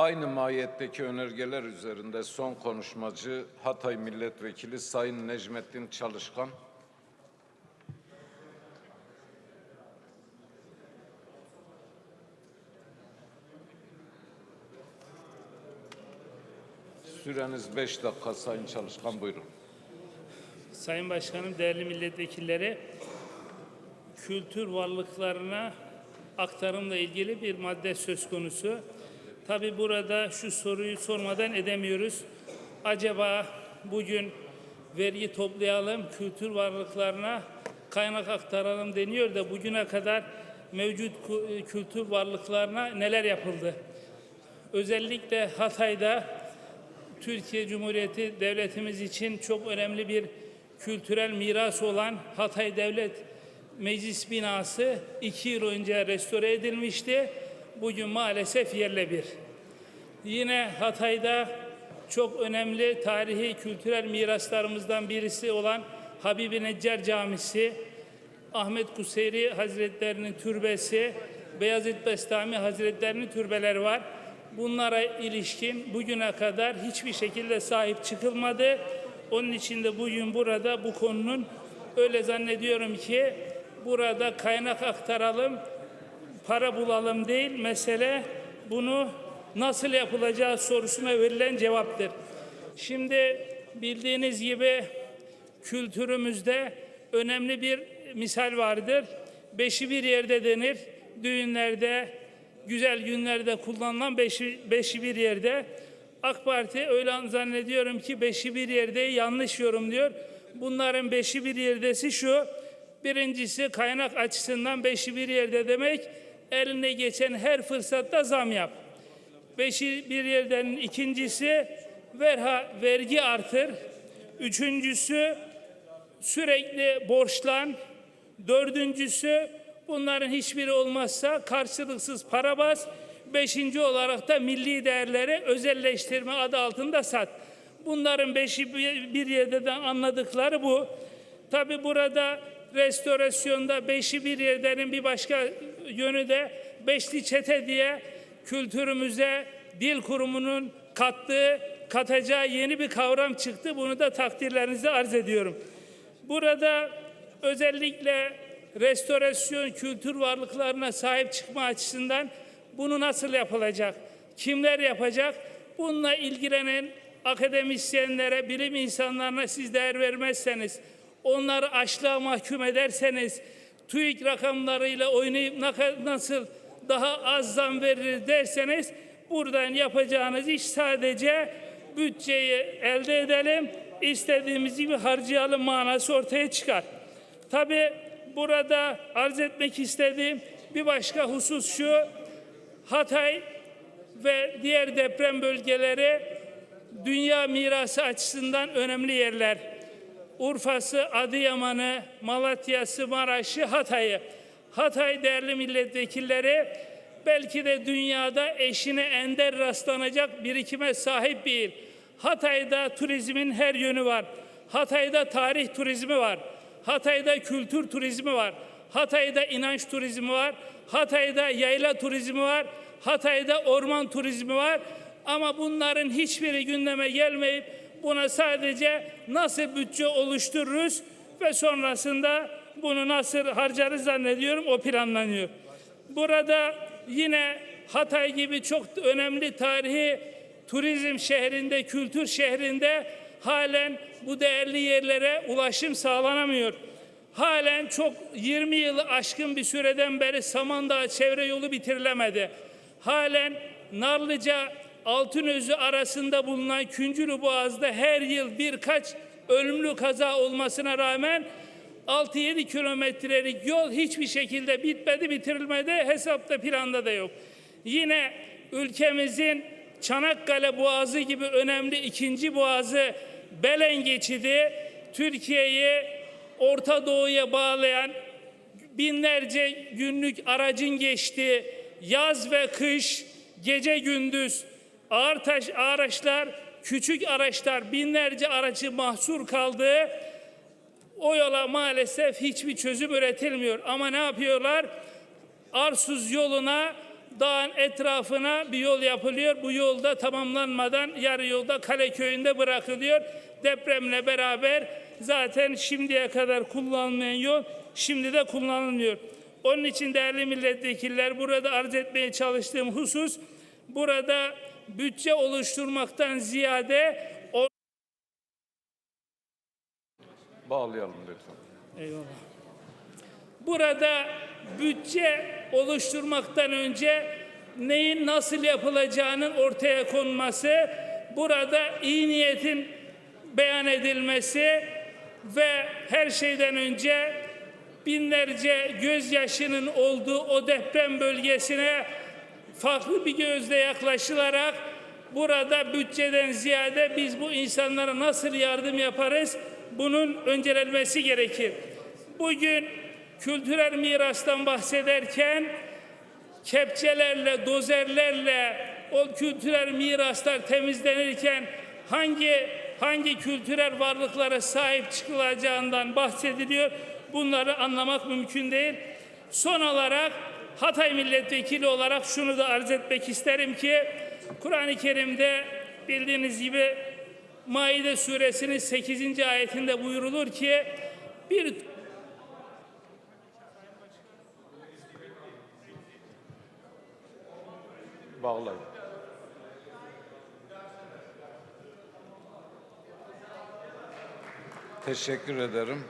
Aynı mahiyetteki önergeler üzerinde son konuşmacı Hatay Milletvekili Sayın Necmettin Çalışkan. Süreniz beş dakika Sayın Çalışkan buyurun. Sayın Başkanım, değerli milletvekilleri, kültür varlıklarına aktarımla ilgili bir madde söz konusu. Tabi burada şu soruyu sormadan edemiyoruz. Acaba bugün vergi toplayalım, kültür varlıklarına kaynak aktaralım deniyor da bugüne kadar mevcut ku- kültür varlıklarına neler yapıldı? Özellikle Hatay'da Türkiye Cumhuriyeti devletimiz için çok önemli bir kültürel miras olan Hatay Devlet Meclis binası iki yıl önce restore edilmişti. Bugün maalesef yerle bir. Yine Hatay'da çok önemli tarihi kültürel miraslarımızdan birisi olan Habibi Neccar Camisi, Ahmet Kuseyri Hazretlerinin türbesi, Beyazıt Bestami Hazretlerinin türbeleri var. Bunlara ilişkin bugüne kadar hiçbir şekilde sahip çıkılmadı. Onun için de bugün burada bu konunun öyle zannediyorum ki burada kaynak aktaralım, para bulalım değil, mesele bunu nasıl yapılacağı sorusuna verilen cevaptır. Şimdi bildiğiniz gibi kültürümüzde önemli bir misal vardır. Beşi bir yerde denir. Düğünlerde, güzel günlerde kullanılan beşi, beşi bir yerde. AK Parti öyle zannediyorum ki beşi bir yerde yanlış yorumluyor. Bunların beşi bir yerdesi şu. Birincisi kaynak açısından beşi bir yerde demek eline geçen her fırsatta zam yap. Beşi bir yerden ikincisi verha, vergi artır. Üçüncüsü sürekli borçlan. Dördüncüsü bunların hiçbiri olmazsa karşılıksız para bas. Beşinci olarak da milli değerleri özelleştirme adı altında sat. Bunların beşi bir yerde de anladıkları bu. Tabi burada restorasyonda beşi bir yerdenin bir başka yönü de beşli çete diye kültürümüze dil kurumunun kattığı, katacağı yeni bir kavram çıktı. Bunu da takdirlerinize arz ediyorum. Burada özellikle restorasyon kültür varlıklarına sahip çıkma açısından bunu nasıl yapılacak? Kimler yapacak? Bununla ilgilenen akademisyenlere, bilim insanlarına siz değer vermezseniz, onları açlığa mahkum ederseniz, TÜİK rakamlarıyla oynayıp nasıl daha az zam verir derseniz, buradan yapacağınız iş sadece bütçeyi elde edelim, istediğimiz gibi harcayalım manası ortaya çıkar. Tabi burada arz etmek istediğim bir başka husus şu, Hatay ve diğer deprem bölgeleri dünya mirası açısından önemli yerler. Urfa'sı, Adıyaman'ı, Malatya'sı, Maraş'ı, Hatay'ı. Hatay değerli milletvekilleri belki de dünyada eşine ender rastlanacak birikime sahip bir il. Hatay'da turizmin her yönü var. Hatay'da tarih turizmi var. Hatay'da kültür turizmi var. Hatay'da inanç turizmi var. Hatay'da yayla turizmi var. Hatay'da orman turizmi var. Ama bunların hiçbiri gündeme gelmeyip buna sadece nasıl bütçe oluştururuz ve sonrasında bunu nasıl harcarız zannediyorum o planlanıyor. Burada yine Hatay gibi çok önemli tarihi turizm şehrinde, kültür şehrinde halen bu değerli yerlere ulaşım sağlanamıyor. Halen çok 20 yılı aşkın bir süreden beri Samandağ çevre yolu bitirilemedi. Halen Narlıca Altınözü arasında bulunan Küncülü Boğaz'da her yıl birkaç ölümlü kaza olmasına rağmen 6-7 kilometrelik yol hiçbir şekilde bitmedi, bitirilmedi, hesapta planda da yok. Yine ülkemizin Çanakkale Boğazı gibi önemli ikinci boğazı Belen geçidi Türkiye'yi Orta Doğu'ya bağlayan binlerce günlük aracın geçtiği yaz ve kış, gece gündüz ağır taş araçlar, küçük araçlar binlerce aracı mahsur kaldığı o yola maalesef hiçbir çözüm üretilmiyor. Ama ne yapıyorlar? Arsuz yoluna dağın etrafına bir yol yapılıyor. Bu yolda tamamlanmadan yarı yolda Kale Köyü'nde bırakılıyor. Depremle beraber zaten şimdiye kadar kullanılmayan yol şimdi de kullanılmıyor. Onun için değerli milletvekiller burada arz etmeye çalıştığım husus burada bütçe oluşturmaktan ziyade o Bağlayalım lütfen. Eyvallah. Burada bütçe oluşturmaktan önce neyin nasıl yapılacağının ortaya konması, burada iyi niyetin beyan edilmesi ve her şeyden önce binlerce gözyaşının olduğu o deprem bölgesine farklı bir gözle yaklaşılarak burada bütçeden ziyade biz bu insanlara nasıl yardım yaparız bunun öncelenmesi gerekir. Bugün kültürel mirastan bahsederken kepçelerle, dozerlerle o kültürel miraslar temizlenirken hangi hangi kültürel varlıklara sahip çıkılacağından bahsediliyor. Bunları anlamak mümkün değil. Son olarak Hatay milletvekili olarak şunu da arz etmek isterim ki Kur'an-ı Kerim'de bildiğiniz gibi Maide suresinin 8. ayetinde buyurulur ki bir Bağlayın. Teşekkür ederim.